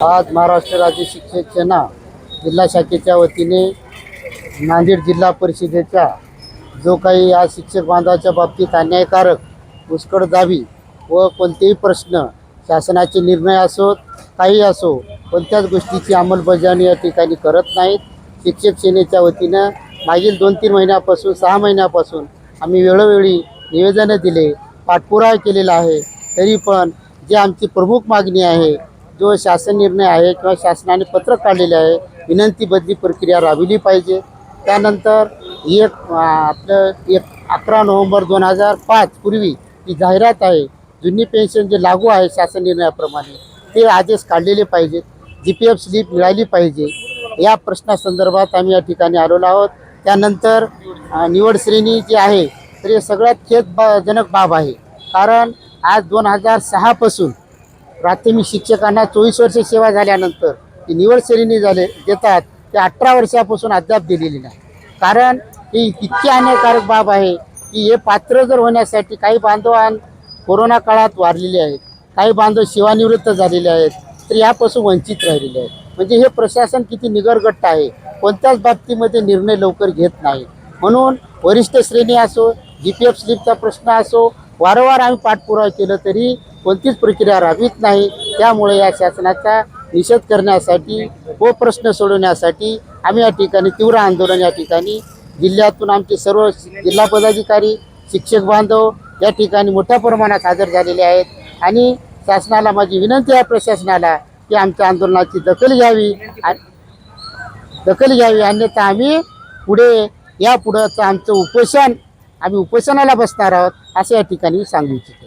आज महाराष्ट्र राज्य शिक्षक सेना जिल्हा शाखेच्या वतीने नांदेड जिल्हा परिषदेच्या जो काही आज शिक्षक बांधवाच्या बाबतीत अन्यायकारक पुष्कळ दावी व कोणतेही प्रश्न शासनाचे निर्णय असोत काही असो कोणत्याच गोष्टीची अंमलबजावणी या ठिकाणी करत नाहीत. शिक्षक सेनेच्या वतीनं मागील दोन तीन महिन्यापासून सहा महिन्यापासून आम्ही वेळोवेळी निवेदनं दिले पाठपुरावा केलेला आहे. तरी पण जे आमची प्रमुख मागणी आहे जो शासन निर्णय आहे किंवा शासनाने पत्र काढलेले आहे विनंती बदली प्रक्रिया राबविली पाहिजे. त्यानंतर एक आपलं एक अकरा नोव्हेंबर दोन हजार पाच पूर्वी ही जाहिरात आहे जुनी पेन्शन जे लागू आहे शासन निर्णयाप्रमाणे ते आदेश काढलेले पाहिजेत. जी पी एफ स्लिप मिळाली पाहिजे. या प्रश्नासंदर्भात आम्ही या ठिकाणी आलेलो आहोत. त्यानंतर निवड श्रेणी जी आहे तर हे सगळ्यात खेदजनक बाब आहे. कारण आज दोन हजार सहापासून प्राथमिक शिक्षकांना चोवीस वर्ष सेवा झाल्यानंतर ती निवड श्रेणी झाले देतात ते अठरा वर्षापासून अद्याप दिलेली नाही. कारण ही इतकी अन्यायकारक बाब आहे की हे पात्र जर होण्यासाठी काही बांधवां कोरोना काळात वारलेले आहेत काही बांधव सेवानिवृत्त झालेले आहेत तर यापासून वंचित राहिलेले आहेत. म्हणजे हे प्रशासन किती निगरगट्ट आहे कोणत्याच बाबतीमध्ये निर्णय लवकर घेत नाही. म्हणून वरिष्ठ श्रेणी असो जी पी एफ स्लिपचा प्रश्न असो वारंवार आम्ही पाठपुरावा केलं तरी कोणतीच प्रक्रिया राबवित नाही. त्यामुळे या शासनाचा निषेध करण्यासाठी व प्रश्न सोडवण्यासाठी आम्ही या ठिकाणी तीव्र आंदोलन या ठिकाणी जिल्ह्यातून आमचे सर्व जिल्हा पदाधिकारी शिक्षक बांधव या ठिकाणी मोठ्या प्रमाणात हजर झालेले आहेत. आणि शासनाला माझी विनंती आहे प्रशासनाला की आमच्या आंदोलनाची दखल घ्यावी. आणि दखल घ्यावी. अन्यथा आम्ही पुढे या पुढचं आमचं उपोषण आम्ही उपोषणाला बसणार आहोत असं या ठिकाणी सांगू इच्छितो.